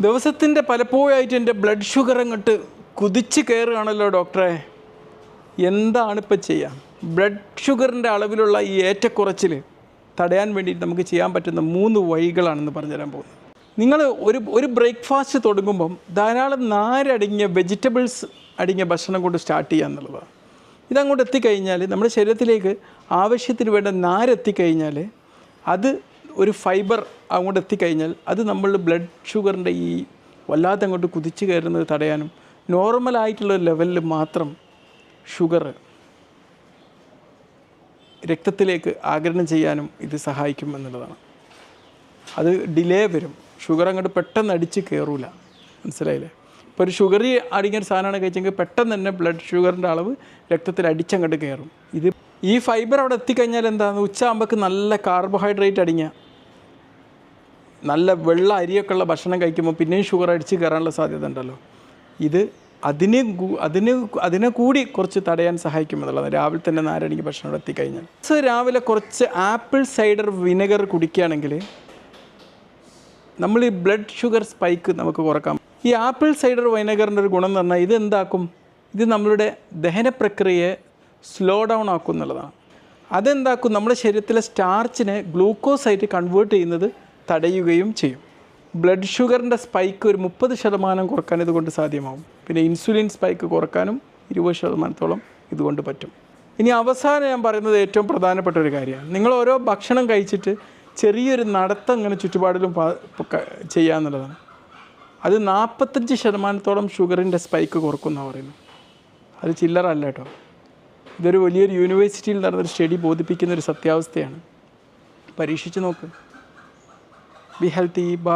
ദിവസത്തിന്റെ പലപ്പോഴായിട്ട് എന്റെ ബ്ലഡ് ഷുഗർ അങ്ങോട്ട് കുതിച്ച് കയറുകയാണല്ലോ ഡോക്ടറെ എന്താണ് ഇപ്പം ചെയ്യുക ബ്ലഡ് ഷുഗറിന്റെ അളവിലുള്ള ഈ ഏറ്റക്കുറച്ചിൽ തടയാൻ വേണ്ടിയിട്ട് നമുക്ക് ചെയ്യാൻ പറ്റുന്ന മൂന്ന് വഴികളാണെന്ന് പറഞ്ഞുതരാൻ പോകുന്നത് നിങ്ങൾ ഒരു ഒരു ബ്രേക്ക്ഫാസ്റ്റ് തുടങ്ങുമ്പം ധാരാളം നാരടങ്ങിയ വെജിറ്റബിൾസ് അടങ്ങിയ ഭക്ഷണം കൊണ്ട് സ്റ്റാർട്ട് ചെയ്യുക എന്നുള്ളതാണ്. ഇതങ്ങോട്ട് എത്തിക്കഴിഞ്ഞാൽ നമ്മുടെ ശരീരത്തിലേക്ക് ആവശ്യത്തിന് വേണ്ട നാരെത്തിക്കഴിഞ്ഞാൽ അത് ഒരു ഫൈബർ അങ്ങോട്ട് എത്തിക്കഴിഞ്ഞാൽ അത് നമ്മൾ ബ്ലഡ് ഷുഗറിന്റെ ഈ വല്ലാതെ അങ്ങോട്ട് കുതിച്ചു കയറുന്നത് തടയാനും നോർമലായിട്ടുള്ള ലെവലിൽ മാത്രം ഷുഗർ രക്തത്തിലേക്ക് ആഗിരണം ചെയ്യാനും ഇത് സഹായിക്കും എന്നുള്ളതാണ്. അത് ഡിലേ വരും. ഷുഗർ അങ്ങോട്ട് പെട്ടെന്ന് അടിച്ച് കയറൂല മനസ്സിലായില്ലേ? ഇപ്പോൾ ഒരു ഷുഗറി അടിങ്ങിയ ഒരു സാധനമാണ് കഴിച്ചെങ്കിൽ പെട്ടെന്ന് തന്നെ ബ്ലഡ് ഷുഗറിന്റെ അളവ് രക്തത്തിൽ അടിച്ചങ്ങോട്ട് കയറും. ഇത് ഈ ഫൈബർ അവിടെ എത്തിക്കഴിഞ്ഞാൽ എന്താണ് ഉച്ചയാകുമ്പോൾക്ക് നല്ല കാർബോഹൈഡ്രേറ്റ് അടിഞ്ഞ നല്ല വെള്ള അരിയൊക്കെ ഉള്ള ഭക്ഷണം കഴിക്കുമ്പോൾ പിന്നെയും ഷുഗർ അടിച്ച് കയറാനുള്ള സാധ്യത ഉണ്ടല്ലോ. ഇത് അതിന് അതിന് അതിനെ കൂടി കുറച്ച് തടയാൻ സഹായിക്കും എന്നുള്ളതാണ്. രാവിലെ തന്നെ നാരണിക്ക് ഭക്ഷണം എത്തിക്കഴിഞ്ഞാൽ. സോ രാവിലെ കുറച്ച് ആപ്പിൾ സൈഡർ വിനെഗർ കുടിക്കുകയാണെങ്കിൽ നമ്മൾ ഈ ബ്ലഡ് ഷുഗർ സ്പൈക്ക് നമുക്ക് കുറക്കാം. ഈ ആപ്പിൾ സൈഡർ വൈനഗറിന്റെ ഒരു ഗുണം എന്ന് പറഞ്ഞാൽ ഇത് എന്താക്കും? ഇത് നമ്മളുടെ ദഹന പ്രക്രിയയെ സ്ലോ ഡൗൺ ആക്കും എന്നുള്ളതാണ്. അതെന്താക്കും? നമ്മുടെ ശരീരത്തിലെ സ്റ്റാർച്ചിനെ ഗ്ലൂക്കോസ് ആയിട്ട് കൺവേർട്ട് ചെയ്യുന്നത് തടയുകയും ചെയ്യും. ബ്ലഡ് ഷുഗറിന്റെ സ്പൈക്ക് ഒരു മുപ്പത് ശതമാനം കുറയ്ക്കാൻ ഇതുകൊണ്ട് സാധ്യമാവും. പിന്നെ ഇൻസുലിൻ സ്പൈക്ക് കുറക്കാനും ഇരുപത് ശതമാനത്തോളം ഇതുകൊണ്ട് പറ്റും. ഇനി അവസാനം ഞാൻ പറയുന്നത് ഏറ്റവും പ്രധാനപ്പെട്ട ഒരു കാര്യമാണ്. നിങ്ങൾ ഓരോ ഭക്ഷണം കഴിച്ചിട്ട് ചെറിയൊരു നടത്തം ഇങ്ങനെ ചുറ്റുപാടിലും ചെയ്യാന്നുള്ളതാണ് അത് നാൽപ്പത്തഞ്ച് ശതമാനത്തോളം ഷുഗറിന്റെ സ്പൈക്ക് കുറക്കുമെന്നാണ് പറയുന്നത്. അത് ചില്ലറ അല്ല കേട്ടോ. ഇതൊരു വലിയൊരു യൂണിവേഴ്സിറ്റിയിൽ നടന്നൊരു സ്റ്റഡി ബോധിപ്പിക്കുന്ന ഒരു സത്യാവസ്ഥയാണ്. പരീക്ഷിച്ച് നോക്ക്. Be healthy. Bye.